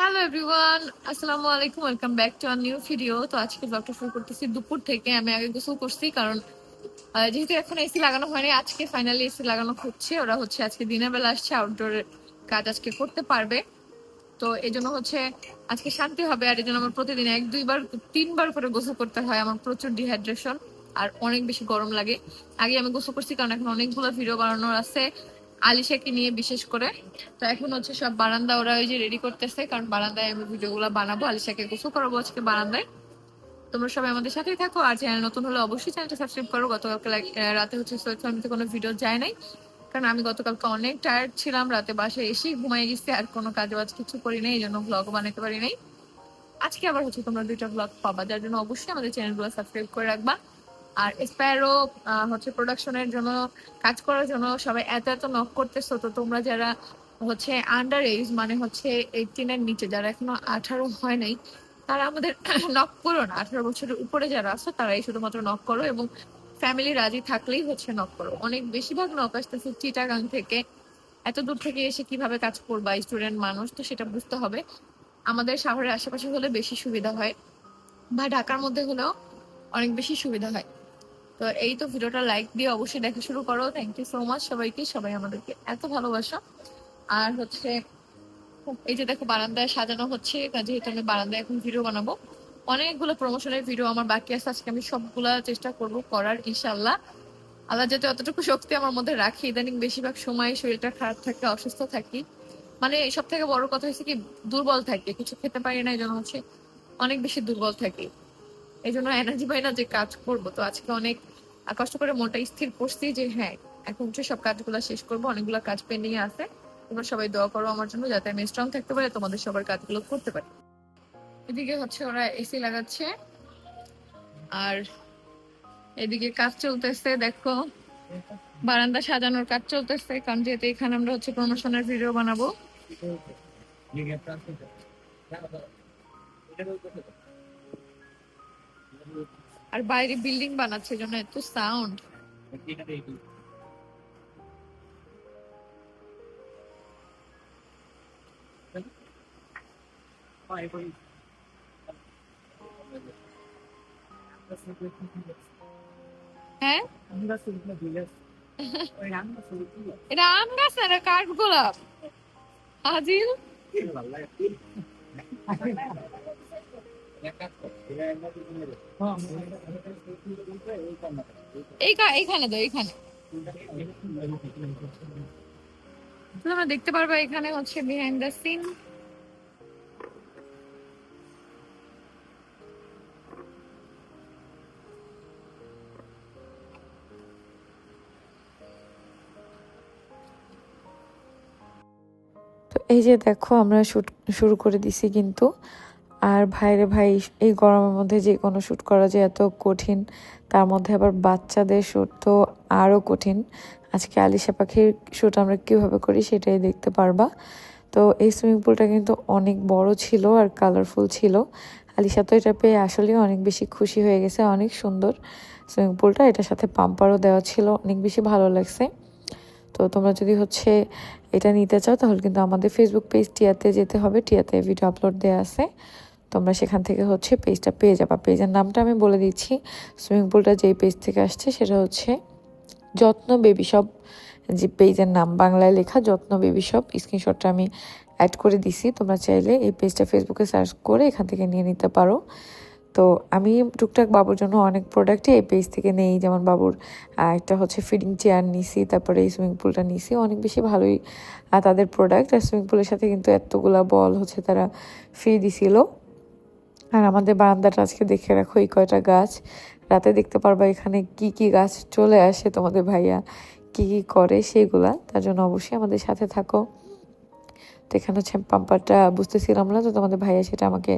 Hello everyone আসসালামু আলাইকুম welcome back to our new video তো আজকে ব্লগটা শুরু করতেছি দুপুর থেকে। আমি আগে গোসল করছি, কারণ যেহেতু এখন এসি লাগানো হয়নি, আজকে ফাইনালি এসি লাগানো হচ্ছে। ওরা হচ্ছে আজকে দিনের বেলা আসছে আউটডোর কাজ আজকে করতে পারবে। তো এই জন্য হচ্ছে আজকে শান্তি হবে, আর এই জন্য আমার প্রতিদিন এক, দুইবার, তিনবার করে গোসল করতে হয়। আমার প্রচুর ডিহাইড্রেশন আর অনেক বেশি গরম লাগে। আগে আমি গোসল করছি, কারণ এখন অনেকগুলো ভিডিও বানানোর আছে। আলিশাকে নিয়ে বিশেষ করে। তো এখন হচ্ছে সব বারান্দা ওরা ওই যে রেডি করতেছে, কারণ বারান্দায় আমি ভিডিওগুলো বানাবো, আলিশাকে গোসল করাবো আজকে বারান্দায়। তোমরা সবাই আমাদের সাথেই থাকো। আর চ্যানেল নতুন হলে অবশ্যই চ্যানেলটা সাবস্ক্রাইব করো। গতকালকে রাতে হচ্ছে সৈয়দ ফার্মিতে কোনো ভিডিও যায় নাই। কারণ আমি গতকালকে অনেক টায়ার্ড ছিলাম, রাতে বাসায় এসেই ঘুমাই গেছি, আর কোনো কাজ বাজ কিছু করি নাই এই জন্য ব্লগ বানাতে পারি নাই। আজকে আবার হচ্ছে তোমরা দুইটা ব্লগ পাবা, যার জন্য অবশ্যই আমাদের চ্যানেলগুলো সাবস্ক্রাইব করে রাখবা। আর স্প্যারো হচ্ছে প্রোডাকশনের জন্য, কাজ করার জন্য সবাই এত এত নক করতেছো। তো তোমরা যারা হচ্ছে আন্ডার এজ মানে হচ্ছে এইটিন এর নিচে, যারা এখনও আঠারো হয় নাই, তারা আমাদের নক করো না। আঠারো বছরের উপরে যারা আছো, তারাই শুধুমাত্র নক করো এবং ফ্যামিলি রাজি থাকলেই হচ্ছে নক করো। অনেক বেশিরভাগ নক আসতেছে চিটাগাং থেকে। এত দূর থেকে এসে কীভাবে কাজ করবা স্টুডেন্ট মানুষ, তো সেটা বুঝতে হবে। আমাদের শহরের আশেপাশে হলে বেশি সুবিধা হয় বা ঢাকার মধ্যে হলেও অনেক বেশি সুবিধা হয়। তো এই তো ভিডিওটা লাইক দিয়ে অবশ্যই দেখা শুরু করো। থ্যাংক ইউ সো মাচ সবাইকে। সবাই আমাদেরকে এত ভালোবাসো। আর হচ্ছে, এই যে দেখো বারান্দায় সাজানো হচ্ছে যেহেতু আমি বারান্দায় এখন ভিডিও বানাবো। অনেকগুলো প্রমোশনের ভিডিও আমার বাকি আছে। আজকে আমি সবগুলা চেষ্টা করব করার ইনশাল্লাহ আল্লাহ যাতে অতটুকু শক্তি আমার মধ্যে রাখি, ইদানিং বেশিরভাগ সময় শরীরটা খারাপ থাকে, অসুস্থ থাকি। মানে সব থেকে বড় কথা হচ্ছে কি, দুর্বল থাকে। কিছু খেতে পারি না, এই জন্য হচ্ছে অনেক বেশি দুর্বল থাকি। এই জন্য এনার্জি পাই না যে কাজ করব, তো আজকে অনেক কষ্ট করে মনটা স্থির করছি যে হ্যাঁ এখন হচ্ছে সব কাজগুলো শেষ করব, অনেকগুলো কাজ পেন্ডিং আছে। তোমরা সবাই দোয়া করো আমার জন্য যাতে আমি স্ট্রং থাকতে পারি, তোমাদের সবার কাজগুলো করতে পারি। এদিকে হচ্ছে ওরা এসি লাগাচ্ছে। আর এদিকে কাজ চলতেছে, দেখো। বারান্দা সাজানোর কাজ চলতেছে, কারণ যেহেতু এখানে আমরা হচ্ছে প্রমোশনের ভিডিও বানাবো। আর বাইরে বিল্ডিং বানাচ্ছে জন্য এত সাউন্ড হ্যাঁ? কাঠ গোলাপ। আজিল দেখতে পারবে এখানে হচ্ছে বিহাইন্ড দ্য সিন এই যে দেখো, আমরা শুট শুরু করে দিছি কিন্তু। আর ভাইরে ভাই, এই গরমের মধ্যে যে কোনো শ্যুট করা যে এত কঠিন, তার মধ্যে আবার বাচ্চাদের শ্যুট তো আরও কঠিন। আজকে আলিশা পাখির শ্যুট আমরা কীভাবে করি সেটাই দেখতে পারবা। তো এই সুইমিং পুলটা কিন্তু অনেক বড় ছিল আর কালারফুল ছিল। আলিশা তো এটা পেয়ে আসলেই অনেক বেশি খুশি হয়ে গেছে, অনেক সুন্দর সুইমিং পুলটা। এটার সাথে পাম্পারও দেওয়া ছিল, অনেক বেশি ভালো লাগছে। তো তোমরা যদি হচ্ছে এটা নিতে চাও তাহলে কিন্তু আমাদের ফেসবুক পেজ টিয়াতে যেতে হবে, টিয়াতে ভিডিও আপলোড দেওয়া আছে। তোমরা সেখান থেকে হচ্ছে পেজটা পেয়ে যাবা। পেজের নামটা আমি বলে দিচ্ছি। সুইমিং পুলটা যেই পেজ থেকে আসছে সেটা হচ্ছে যত্ন বেবি শপ যে পেজের নাম বাংলায় লেখা যত্ন বেবি শপ স্ক্রিনশটটা আমি অ্যাড করে দিছি। তোমরা চাইলে এই পেজটা ফেসবুকে সার্চ করে এখান থেকে নিয়ে নিতে পারো। তো আমি টুকটাক বাবুর জন্য অনেক প্রোডাক্টই এই পেজ থেকে নেই। যেমন বাবুর একটা হচ্ছে ফিডিং চেয়ার নিছি, তারপরে এই সুইমিং পুলটা নিছি। অনেক বেশি ভালোই তাদের প্রোডাক্ট আর সুইমিং পুলের সাথে কিন্তু এতগুলা বল হচ্ছে তারা ফ্রি দিছিল। আর আমাদের বারান্দাটা আজকে দেখে রাখো, এই কয়টা গাছ। রাতে দেখতে পারবা এখানে কি কি গাছ চলে আসে তোমাদের ভাইয়া, কি কি করে সেগুলা। তার জন্য অবশ্যই আমাদের সাথে থাকো। তো এখানে হচ্ছে পাম্পারটা বুঝতেছিলাম না, তো তোমাদের ভাইয়া সেটা আমাকে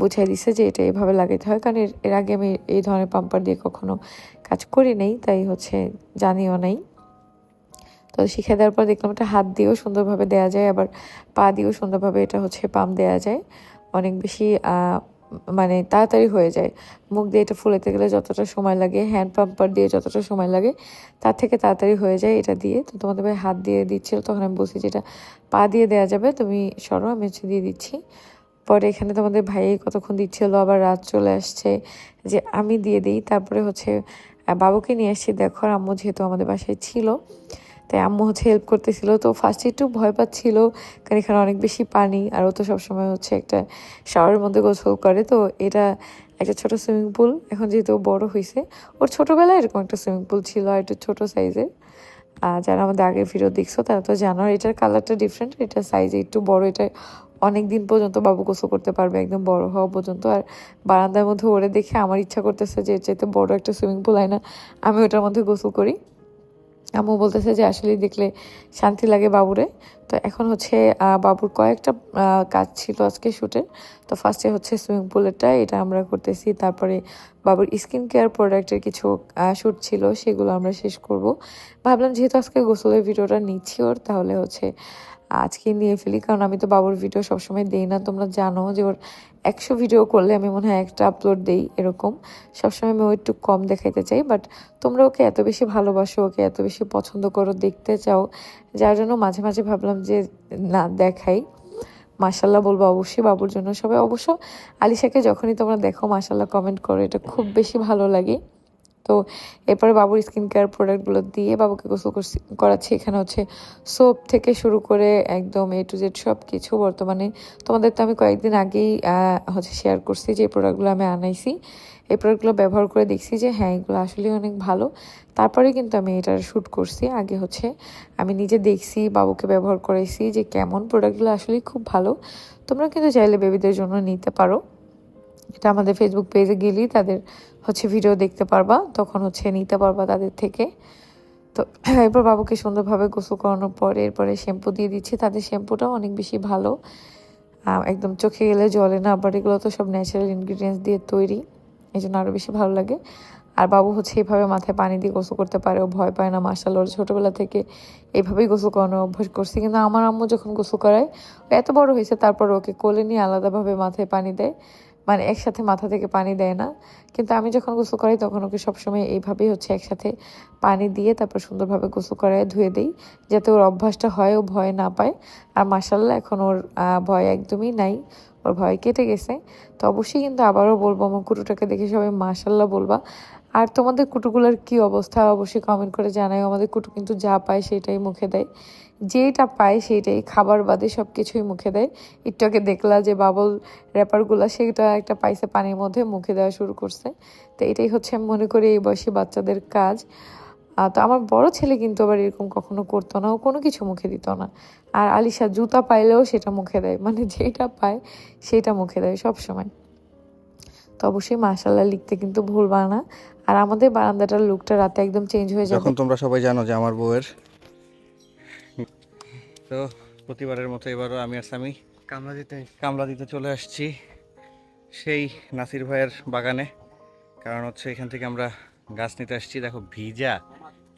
বুঝাই দিছে যে এটা এভাবে লাগাইতে হয়। কারণ এর আগে আমি এই ধরনের পাম্পার দিয়ে কখনো কাজ করি নাই, তাই হচ্ছে জানিও নাই। তো শিখে দেওয়ার পর দেখলাম এটা হাত দিয়েও সুন্দরভাবে দেওয়া যায়, আবার পা দিয়েও সুন্দরভাবে এটা হচ্ছে পাম্প দেওয়া যায়। অনেক বেশি মানে তাড়াতাড়ি হয়ে যায়। মুখ দিয়ে এটা ফুলেতে গেলে যতটা সময় লাগে হ্যান্ড পাম্পার দিয়ে যতটা সময় লাগে, তার থেকে তাড়াতাড়ি হয়ে যায় এটা দিয়ে। তো তোমাদের ভাই হাত দিয়ে দিচ্ছিল, তখন আমি বলছি যেটা পা দিয়ে দেওয়া যাবে, তুমি সরো, আমি হচ্ছে দিয়ে দিচ্ছি। পরে এখানে তোমাদের ভাই কতক্ষণ দিচ্ছিল, আবার রাত চলে আসছে যে আমি দিয়ে দিই। তারপরে হচ্ছে বাবুকে নিয়ে আসছি। দেখো আম্মু যেহেতু আমাদের বাসায় ছিল তাই আম্মু হচ্ছে হেল্প করতেছিল। তো ফার্স্টে একটু ভয় পাচ্ছিল, কারণ এখানে অনেক বেশি পানি, আর ও তো সবসময় হচ্ছে একটা শাওয়ারের মধ্যে গোসল করে। তো এটা একটা ছোট সুইমিং পুল এখন যেহেতু বড় হয়েছে ওর ছোটবেলায় এরকম একটা সুইমিং পুল ছিল, আর একটু ছোট সাইজের আর যারা আমাদের আগের ভিডিও দেখছ, তারা তো জানো এটার কালারটা ডিফারেন্ট এটা সাইজ একটু বড়, এটা অনেক দিন পর্যন্ত বাবু গোসল করতে পারবে, একদম বড় হওয়া পর্যন্ত। আর বারান্দার মধ্যে ওরে দেখে আমার ইচ্ছা করতেছে যে এর চাইতে বড় একটা সুইমিং পুল হয় না, আমি ওটার মধ্যে গোসল করি। আম্মু বলতেছে যে আসলে দেখলে শান্তি লাগে বাবুরে। তো এখন হচ্ছে বাবুর কয়েকটা কাজ ছিল আজকে শ্যুটের তো ফার্স্টে হচ্ছে সুইমিং পুলেরটা এটা আমরা করতেছি। তারপরে বাবুর স্কিন কেয়ার প্রোডাক্টের কিছু শ্যুট ছিল, সেগুলো আমরা শেষ করব। ভাবলাম যেহেতু আজকে গোসলের ভিডিওটা নিচ্ছি ওর, তাহলে হচ্ছে আজকে নিয়ে ফেলি, কারণ আমি তো বাবুর ভিডিও সবসময় দেই না। তোমরা জানো যে ওর একশো ভিডিও করলে আমি মনে হয় একটা আপলোড দেই এরকম। সবসময় আমি ও একটু কম দেখাইতে চাই বাট তোমরা ওকে এত বেশি ভালোবাসো, ওকে এত বেশি পছন্দ করো, দেখতে চাও, যার জন্য মাঝে মাঝে ভাবলাম যে না, দেখাই। মাসাল্লাহ বলব অবশ্যই বাবুর জন্য। সবাই অবশ্য আলিশাকে যখনই তোমরা দেখো মাসাল্লাহ কমেন্ট করো, এটা খুব বেশি ভালো লাগে। তো এরপরে বাবুর স্কিন কেয়ার প্রোডাক্টগুলো দিয়ে বাবুকে গোসল করাচ্ছি। এখানে হচ্ছে সোপ থেকে শুরু করে একদম এ টু জেড সব কিছু বর্তমানে। তোমাদের তো আমি কয়েকদিন আগেই হচ্ছে শেয়ার করছি যে প্রোডাক্টগুলো আমি আনাইছি। এই প্রোডাক্টগুলো ব্যবহার করে দেখছি যে হ্যাঁ এগুলো আসলে অনেক ভালো। তারপরে কিন্তু আমি এটার শ্যুট করছি। আগে হচ্ছে আমি নিজে দেখছি, বাবুকে ব্যবহার করেছি যে কেমন প্রোডাক্টগুলো আসলেই খুব ভালো। তোমরা কিন্তু চাইলে বেবিদের জন্য নিতে পারো। এটা আমাদের ফেসবুক পেজে গেলেই তাদের হচ্ছে ভিডিও দেখতে পারবা, তখন হচ্ছে নিতে পারবা তাদের থেকে। তো এরপর বাবুকে সুন্দরভাবে গোসল করানোর পর এরপরে শ্যাম্পু দিয়ে দিচ্ছি। তাদের শ্যাম্পুটাও অনেক বেশি ভালো। একদম চোখে গেলে জলে না আবার এগুলো তো সব ন্যাচারাল ইনগ্রিডিয়েন্টস দিয়ে তৈরি। এই জন্য আরও বেশি ভালো লাগে। আর বাবু হচ্ছে এইভাবে মাথায় পানি দিয়ে গোসল করতে পারে, ও ভয় পায় না মার্শাল ওর ছোটোবেলা থেকে এইভাবেই গোসল করানো অভ্যাস করছি। কিন্তু আমার আম্মু যখন গোসল করায়, ও এত বড় হয়েছে, তারপর ওকে কোলে নিয়ে আলাদাভাবে মাথায় পানি দেয়। মানে একসাথে মাথা থেকে পানি দেয় না। কিন্তু আমি যখন গোসল করি তখন ওকে সবসময় এইভাবেই হচ্ছে একসাথে পানি দিয়ে তারপর সুন্দরভাবে গোসল করায় ধুয়ে দিই, যাতে ওর অভ্যাসটা হয়, ও ভয় না পায়। আর মাসাল্লাহ এখন ওর ভয় একদমই নাই। ওর ভয় কেটে গেছে। তো অবশ্যই কিন্তু আবারও বলব, আমার কুটুটাকে দেখে সবাই মাসাল্লাহ বলবা। আর তোমাদের কুটুগুলোর কি অবস্থা, অবশ্যই কমেন্ট করে জানাই আমাদের কুটু কিন্তু যা পায় সেটাই মুখে দেয়। যেইটা পায় সেইটাই, খাবার বাদে সব কিছুই মুখে দেয়। একটু দেখলা যে বাবল র্যাপারগুলো সেটা একটা পাইসে পানির মধ্যে মুখে দেওয়া শুরু করছে। তো এটাই হচ্ছে আমি মনে করি এই বয়সী বাচ্চাদের কাজ। তো আমার বড় ছেলে কিন্তু আবার এরকম কখনো করতো না, ও কোনো কিছু মুখে দিত না। আর আলিশা জুতা পাইলেও সেটা মুখে দেয় মানে যেটা পায় সেটা মুখে দেয় সব সময় তো অবশ্যই মাশাল্লাহ লিখতে কিন্তু ভুলবা না। আর আমাদের বারান্দাটার লুকটা রাতে একদম চেঞ্জ হয়ে যখন তোমরা সবাই জানো যে আমার বউয়ের তো প্রতিবারের মতো এবারও আমি আর স্বামী কামলা দিতে। কামলা দিতে চলে আসছি সেই নাসির ভাইয়ের বাগানে। কারণ হচ্ছে এখান থেকে আমরা গাছ নিতে আসছি। দেখো ভিজা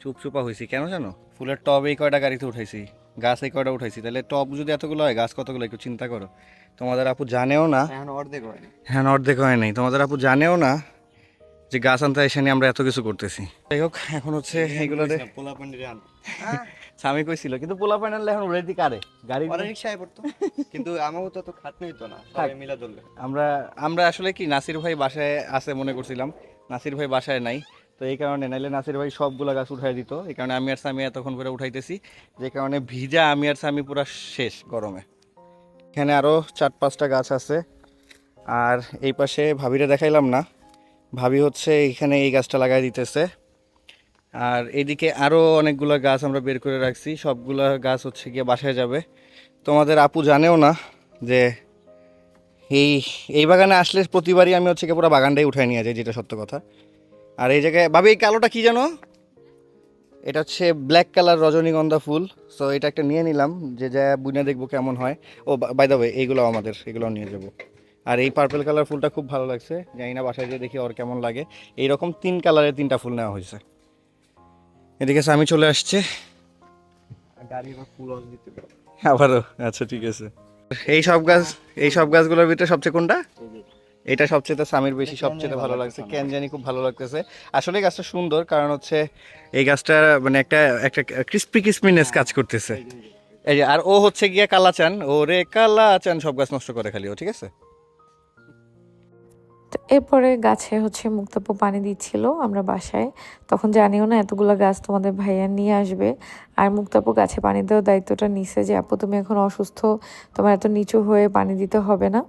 চুপচুপা হয়েছি কেন জানো? ফুলের টব এই কয়টা গাড়িতে উঠাইছি গাছ এই কয়টা উঠাইছি। তাহলে টব যদি এতগুলো হয় গাছ কতগুলো? একটু চিন্তা করো। তোমাদের আপু জানেও না অর্ধেক হয়নি হ্যাঁ অর্ধেক হয় নাই। তোমাদের আপু জানেও না যে গাছ আনতে এসে নিয়ে আমরা এত কিছু করতেছি। যাই হোক এখন হচ্ছে এইগুলোতে স্বামী কইছিল কিন্তু পোলা প্যানেল এখন উড়াইতে কারে? গাড়ি ওরা রিক্সায় পড়তো। কিন্তু আমাকে তো তো খাট নিত না থাক। সবাই মিলা ধরলে আমরা আমরা আসলে কি নাসির ভাই বাসায় আছে মনে করছিলাম। নাসির ভাই বাসায় নাই। তো এই কারণে নাইলে নাসির ভাই সবগুলা গাছ উঠাই দিত। এই কারণে আমি আর স্বামী এতক্ষণ করে উঠাইতেছি। যে কারণে ভিজা আমি আর স্বামী পুরা শেষ গরমে। এখানে আরও চার পাঁচটা গাছ আছে। আর এই পাশে ভাবিরে দেখাইলাম না। ভাবি হচ্ছে এখানে এই গাছটা লাগাই দিতেছে। আর এদিকে আরও অনেকগুলো গাছ আমরা বের করে রাখছি। সবগুলা গাছ হচ্ছে গিয়ে বাসায় যাবে। তোমাদের আপু জানেও না যে এই এই বাগানে আসলে প্রতিবারই আমি হচ্ছে গিয়ে পুরো বাগানটাই উঠাই নিয়ে যাই, যেটা সত্য কথা। আর এই জায়গায়, ভাবি, এই কালোটা কী জানো? এটা হচ্ছে ব্ল্যাক কালার রজনীগন্ধা ফুল। সো এটা একটা নিয়ে নিলাম, যে যা বুনে দেখব কেমন হয়। ও বাই দ্য ওয়ে এইগুলো আমাদের, এগুলো নিয়ে যাব। আর এই পার্পল কালার ফুলটা খুব ভালো লাগছে। জানি না, বাসায় যেয়ে দেখি ওর কেমন লাগে। এইরকম তিন কালারের তিনটা ফুল নেওয়া হয়েছে। এদিকে আমি চলে আসছে। আবারও? আচ্ছা ঠিক আছে। এই সব গাছ এই সব গাছগুলোর ভিতরে সবচেয়ে কোনটা? এটা সবচেয়ে স্বামীর বেশি সবচেয়ে ভালো লাগছে কেন জানি খুব ভালো লাগতেছে। আসলে গাছটা সুন্দর কারণ হচ্ছে এই গাছটা মানে একটা একটা ক্রিস্পি ক্রিস্পিনেস কাজ করতেছে। এই আর ও হচ্ছে গিয়া কালাচান। ও রে কালাচান সব গাছ নষ্ট করে খালি ও ঠিক আছে? এরপরে গাছে হচ্ছে মুক্তাপু পানি দিচ্ছিল আমরা বাসায়। তখন জানিও না, এতগুলো গাছ তোমাদের ভাইয়া নিয়ে আসবে। আর মুক্তাপু গাছে পানি দেওয়ার দায়িত্বটা নিছে যে, আপু, তুমি এখন অসুস্থ, তোমার এত নিচু হয়ে পানি দিতে হবে না।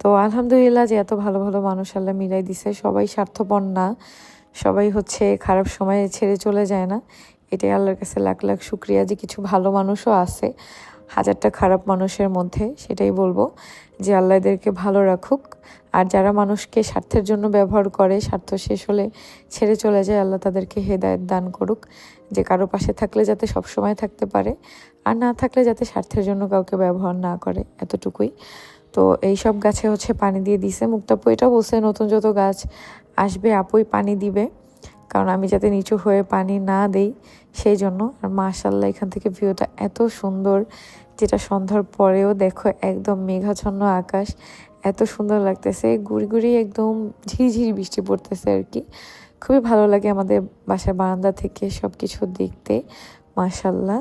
তো আলহামদুলিল্লাহ যে, এত ভালো ভালো মানুষ আল্লাহ মিলাই দিছে। সবাই স্বার্থপর না, সবাই হচ্ছে খারাপ সময়ে ছেড়ে চলে যায় না। এটাই আল্লাহর কাছে লাখ লাখ শুক্রিয়া যে, কিছু ভালো মানুষও আছে। হাজারটা খারাপ মানুষের মধ্যে, সেটাই বলব যে আল্লাহ এদেরকে ভালো রাখুক। আর যারা মানুষকে স্বার্থের জন্য ব্যবহার করে, স্বার্থ শেষ হলে ছেড়ে চলে যায়, আল্লাহ তাদেরকে হেদায়েত দান করুক। যে কারও পাশে থাকলে যাতে সব সময় থাকতে পারে, আর না থাকলে যাতে স্বার্থের জন্য কাউকে ব্যবহার না করে, এতটুকুই। তো এই সব গাছে হচ্ছে পানি দিয়ে দিছে। মুক্তাপু এটা বলছে, নতুন যত গাছ আসবে, আপুই পানি দিবে। কারণ আমি যাতে নিচু হয়ে পানি না দেই, সেই জন্য। আর মাশাল্লাহ এখান থেকে ভিউটা এত সুন্দর। যেটা সন্ধ্যার পরেও দেখো একদম মেঘাচ্ছন্ন আকাশ, এত সুন্দর লাগতেছে গুড়ি গুড়ি একদম ঝিরিঝিরি বৃষ্টি পড়তেছে আর কি। খুবই ভালো লাগে আমাদের বাসার বারান্দা থেকে সব কিছু দেখতে মাশাল্লাহ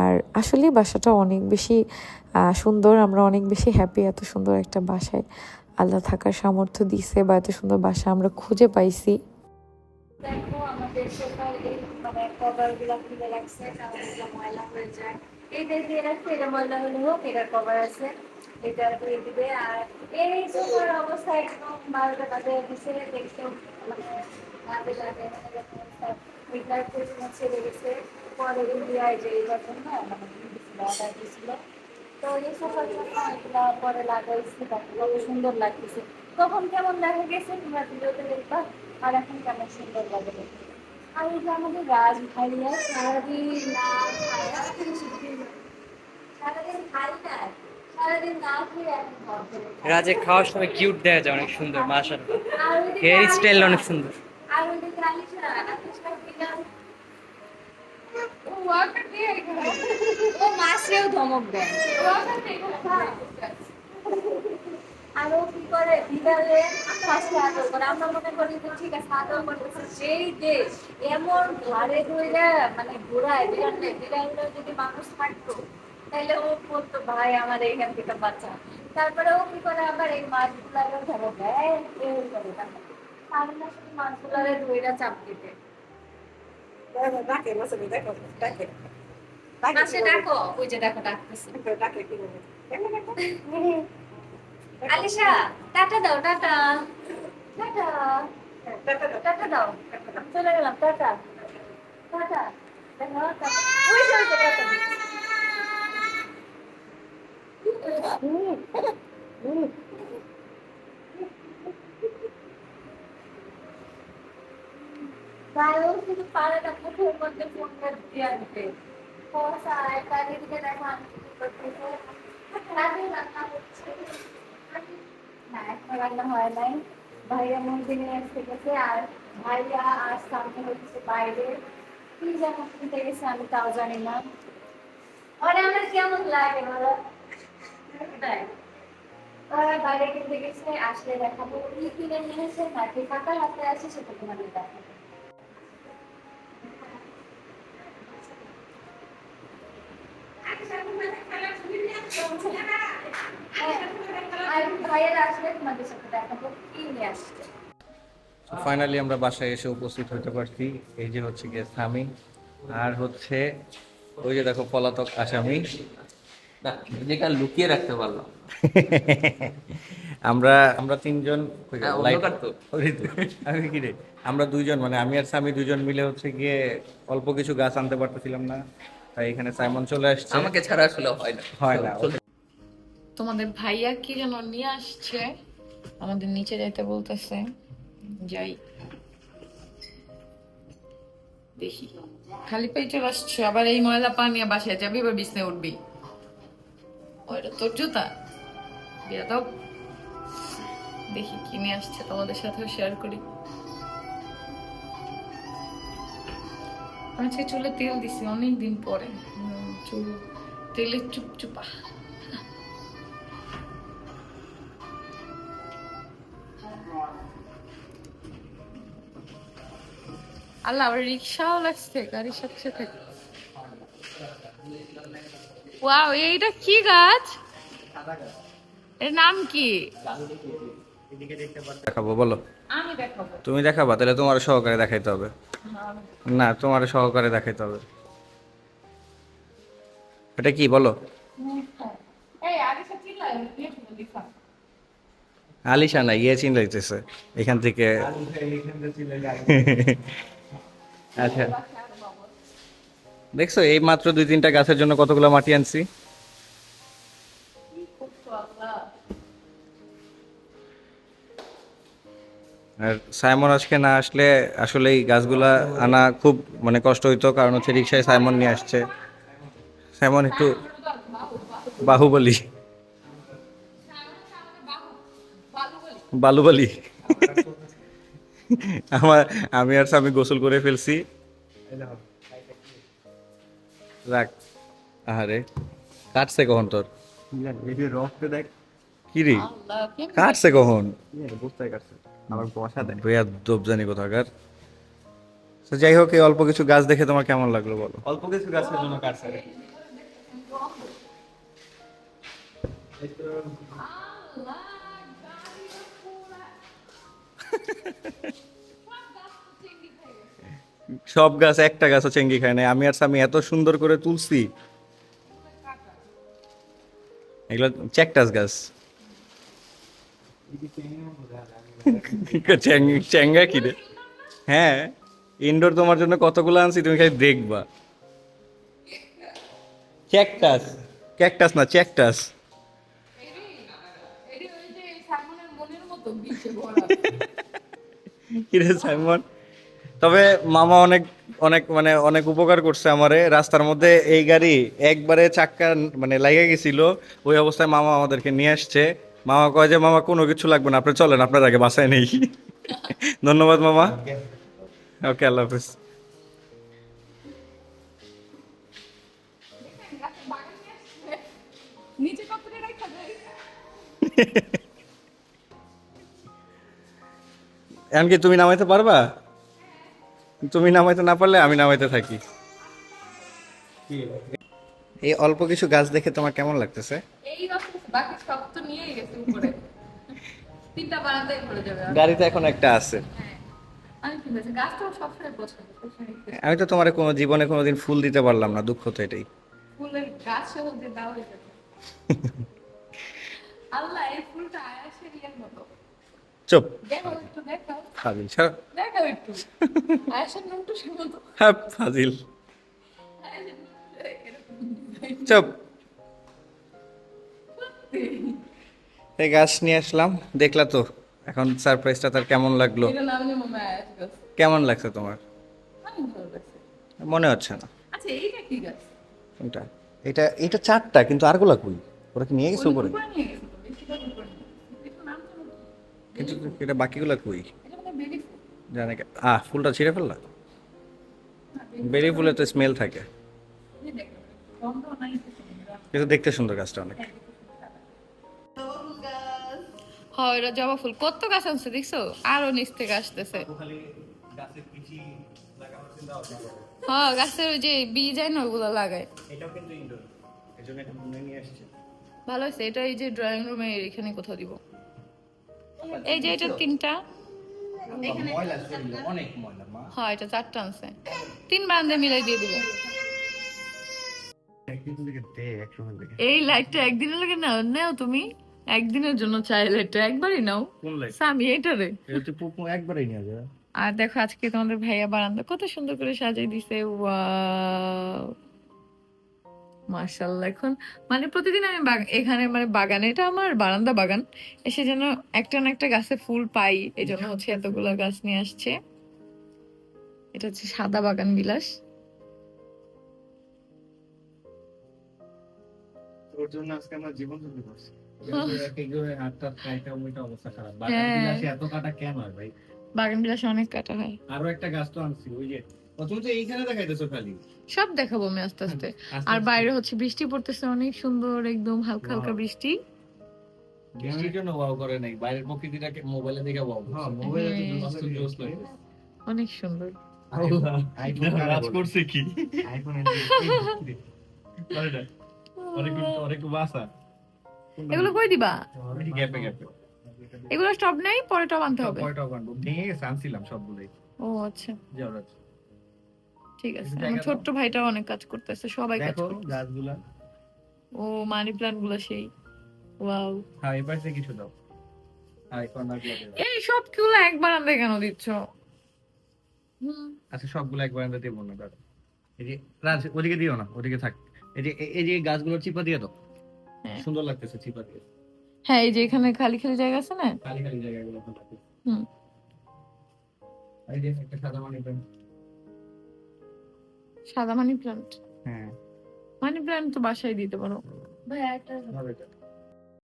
আর আসলে বাসাটা অনেক বেশি সুন্দর, আমরা অনেক বেশি হ্যাপি এত সুন্দর একটা বাসায়। আল্লাহ থাকার সামর্থ্য দিছে বা এত সুন্দর বাসা আমরা খুঁজে পাইছি। দেখো আমাদের এই মানে কভারগুলা খুলে রাখছে, কারণ ময়লা হয়ে যায়। এইটা দিয়ে এটা এটার কভার আছে। এটা দিয়ে দিবে, আর এই অবস্থা একদম দিছে মানে পরে জন্য মানে অর্ডার দিয়েছিল। তো এই লাগাইছি সুন্দর লাগতেছে। তখন কেমন দেখা গেছে, তোমরা ভিডিওতে দেখবা, আর এখন কেমন সুন্দর লাগে দেখতে। আর এই যে আমাদের রাজ ভাইয়া সারাদিন না খায়া সারাদিন খাই না সারাদিন না খেয়ে এখন ঘর করে রাজে খাওয়ার সময় কিউট দেখা যায় অনেক সুন্দর মাশাআল্লাহ। ওইদিকে হেয়ার স্টাইল অনেক সুন্দর। আর। ও মাসেও ধমক দেয়। আর কি করে? বিড়ালে ফার্স্টে আদর করে। আমরা মনে করি যে ঠিক আছে আদর করতেছে সেই দেশ এমন ঘাড়ে ধরে মানে ঘোরায় বিড়ালে বিড়ালটা যদি মানুষ থাকতো তাহলে ও বলতো ভাই আমার এইখান থেকে তারপরে ও কি করে? আবার এই মাছগুলারও ধরো দেয় এই করে তারপরে না শুধু মাছগুলারে ধইরা চাপ দিতে ডাকে মাসে দেখো ডাকে মাসে ডাকো ওই যে দেখো ডাকতেছে। ডাকে কি বলে? আলিশা টাটা দাও টাটা। টাটা। টাটা দাও। চলে গেলাম টাটা। টাটা। না মুখের মধ্যে ফোন করে দিয়ে দেখো না রান্না হয় নাই। ভাইয়া মুরগি নিয়ে এসে গেছে আর ভাইয়া আর সামনে হচ্ছে বাইরে। কি যেন কিনতে গেছে আমি তাও জানি না। ওরা আমার কেমন লাগে ওরা তাই? ওরা বাইরে কিনতে গেছে আসলে দেখাবো। কি কিনে নিয়ে এসে নাকি হাতে আছে সেটা তোমাদের দেখাবো। আর ভাইয়েরা আসলে তোমাদের সাথে দেখাবো কি নিয়ে আসছে? ফাইনালি আমরা বাসায় এসে উপস্থিত হতে পারছি। এই যে হচ্ছে গিয়ে স্বামী। আর হচ্ছে ওই যে দেখো পলাতক আসামি। নিজেকে লুকিয়ে রাখতে পারলাম আমরা আমরা তিনজন? হ্যাঁ, আমি কি রে? আমরা দুইজন মানে আমি আর স্বামী দুইজন মিলে হচ্ছে গিয়ে অল্প কিছু গাছ আনতে পারতেছিলাম না। তাই এখানে সাইমন চলে আসছে। আমাকে ছাড়া আসলে হয় না। হয় না তোমাদের ভাইয়া কি যেন নিয়ে আসছে? আমাদের নিচে যাইতে বলতেছে। যাই। দেখি। খালি পাই চলে আসছে আবার এই ময়লা পানি বাসায় যাবি বা বিছনায় উঠবি? ওইটা তোর জুতা। দেখি কি নিয়ে আসছে তোমাদের সাথেও শেয়ার করি। আজকে চুলে তেল দিছি অনেক দিন পরে চুল, তেলের চুপচুপা। আল্লাহ আবার রিক্সাও লাগছে গাড়ির সাথে সাথে। ওয়াও এইটা কি গাছ? এর নাম কি? দেখাবো বলো। তুমি দেখাবা তাহলে তোমার সহকারে দেখাইতে হবে। না তোমার সহকারে দেখাইতে হবে। এটা কি বলো? লিখা। আলিশা না ইয়ে চিন লাগতেছে এখান থেকে আচ্ছা। দেখছ, এই মাত্র দুই তিনটা গাছের জন্য কতগুলো মাটি আনছি? আর সাইমন আজকে না আসলে আসলে এই গাছগুলা আনা খুব মানে কষ্ট হইতো, কারণ হচ্ছে রিক্সায় সাইমন নিয়ে আসছে। সাইমন একটু বাহুবলি। বালুবলি। আমার আমি আর আমি গোসল করে ফেলছি। রাখ। আহারে কাটছে কখন তোর? দেখ কি রে? কাটছে কখন? বুঝতে কাটছে আবার বসা দেয় জানি কোথাকার। তো যাই হোক এই অল্প কিছু গাছ দেখে তোমার কেমন লাগল বলো। অল্প কিছু গাছের জন্য কাটছে। সব গাছ, একটা গাছও চেঙ্গি খায় নাই। আমি আর স্বামী এত সুন্দর করে তুলছি। এগুলো চ্যাকটাস গাছ। চ্যাং- চ্যাঙ্গা কি রে? হ্যাঁ ইনডোর তোমার জন্য কতগুলো আনছি, তুমি খালি দেখবা। চ্যাকটাস। ক্যাকটাস না, চ্যাকটাস। মনের কিরে সাইমন? তবে মামা অনেক অনেক মানে অনেক উপকার করছে আমারে। রাস্তার মধ্যে এই গাড়ি একবারে চাক্কা মানে লাগে গেছিল। ওই অবস্থায় মামা আমাদেরকে নিয়ে আসছে। মামা কয় যে মামা কোনো কিছু লাগবে না। আপনি চলেন আপনার আগে বাসায় নেই। ধন্যবাদ মামা। ওকে আল্লাহ হাফিজ। নিচে কতটা রাখা যায়? এমনকি তুমি নামাইতে পারবা? তুমি নামাইতে না পারলে আমি নামাইতে থাকি। এই অল্প কিছু গাছ দেখে তোমার কেমন লাগতেছে? এই বাকি সব তো নিয়েই গেছে উপরে। তিনটা বারান্দায় পড়ে যাবে গাড়িতে এখন একটা আছে। হ্যাঁ। আমি তো তোমার কোনো জীবনে কোনোদিন ফুল দিতে পারলাম না দুঃখ তো এটাই। ফুলের গাছ দাও আল্লাহ এই ফুলটা আয়াসের ইয়ের মতো। চুপ। ফাজিল হ্যাঁ ফাজিল। চুপ। এই গাছ নিয়ে আসলাম দেখলা তো এখন সারপ্রাইজটা তার কেমন লাগল? এটা কেমন লাগছে তোমার? মনে হচ্ছে না। আচ্ছা এইটা কি গাছ? কোনটা এটা এটা চারটা কিন্তু আরগুলা কই? ওরা কি নিয়ে গেছে উপরে? কি? কিন্তু এটা বাকিগুলা কই? এটা মানে বেলি ফুল। জানে আহ ফুলটা ছিঁড়ে ফেললা? বেরি ফুলের তো স্মেল থাকে। কিছু। কিন্তু দেখতে সুন্দর গাছটা অনেক। হয় এটা জবা ফুল। কত গাছ আনছে দেখছ? আরও নিচ থেকে আসতেছে। হ্যাঁ গাছের ওই যে বীজ যায় না ওগুলো লাগায়। এটাও কিন্তু ইনডোর এজন্য এটা মনে নিয়ে আসছে। ভালো হয়েছে এটা এই যে ড্রয়িং রুমে এখানে কোথাও দিব। এই যে এটা তিনটা। হ্যাঁ এটা চারটা আনছে তিন বারান্দা মিলাই দিয়ে দিব। এই লাইটটা একদিনের লাগে নাও নাও তুমি। একদিনের জন্য চাই লাইটটা একবারই নাও। কোন লাইট? স্বামী এটা রে। একবারই নিয়ে যাবে। আর দেখো আজকে তোমাদের ভাইয়া বারান্দা কত সুন্দর করে সাজিয়ে দিছে। ওয়াও। মাশাল্লাহ এখন মানে প্রতিদিন আমি এখানে মানে বাগানে এটা আমার বারান্দা বাগান এসে যেন একটা না একটা গাছে ফুল পাই এই জন্য হচ্ছে এতগুলো গাছ নিয়ে আসছে। এটা হচ্ছে সাদা বাগান বিলাস। তোর জন্য আজকে আমরা জীবন যুদ্ধ করছি। হ্যাঁ। হয় বাগান বিলাসে অনেক কাটা হয়। আরও একটা গাছ তো আনছি ওই যে তুমি তো এইখানে দেখাইতেছো খালি? সব দেখাবো আমি আস্তে আস্তে। আর বাইরে হচ্ছে বৃষ্টি পড়তেছে অনেক সুন্দর একদম হালকা হালকা বৃষ্টি। বৃষ্টির জন্য ওয়াও করে নাই? বাইরের প্রকৃতিটাকে মোবাইলে দেখে ওয়াও হ্যাঁ মোবাইলে। তো জোস লাগে অনেক সুন্দর। আইফোন রাজ করছে কি? আইফোন অনেক অনেক বাসা। এগুলো কই দিবা? গ্যাপে গ্যাপে। এগুলো স্টপ নেই পরে টপ আনতে হবে। কয়টা বানবো ভেঙে গেছে আনছিলাম সবগুলোই। ও আচ্ছা। যাও রাজ। ঠিক আছে। আমার ছোট্ট ভাইটাও অনেক কাজ করতেছে সবাই কাজ করতেছে। গাছগুলা। ও মানি প্ল্যান্টগুলো সেই। ওয়াও। হ্যাঁ এবার কিছু দাও। এই সবগুলো একবার আনতে কেন দিচ্ছ? আচ্ছা সবগুলো একবার আমরা দেবো না দাদা। এই যে রাজ ওদিকে দিও না ওদিকে থাক। এই যে এই যে গাছগুলোর চিপা দিয়ে দাও। হ্যাঁ। সুন্দর লাগতেছে চিপা দিয়ে। হ্যাঁ এই যে এখানে খালি খালি জায়গা আছে না? খালি খালি জায়গাগুলো হুম। এই যে একটা সাদা মানি প্ল্যান্ট সাদা মানি প্লান্ট হ্যাঁ মানি প্লান্ট তো বাসায় দিতে পারো। ভাই একটা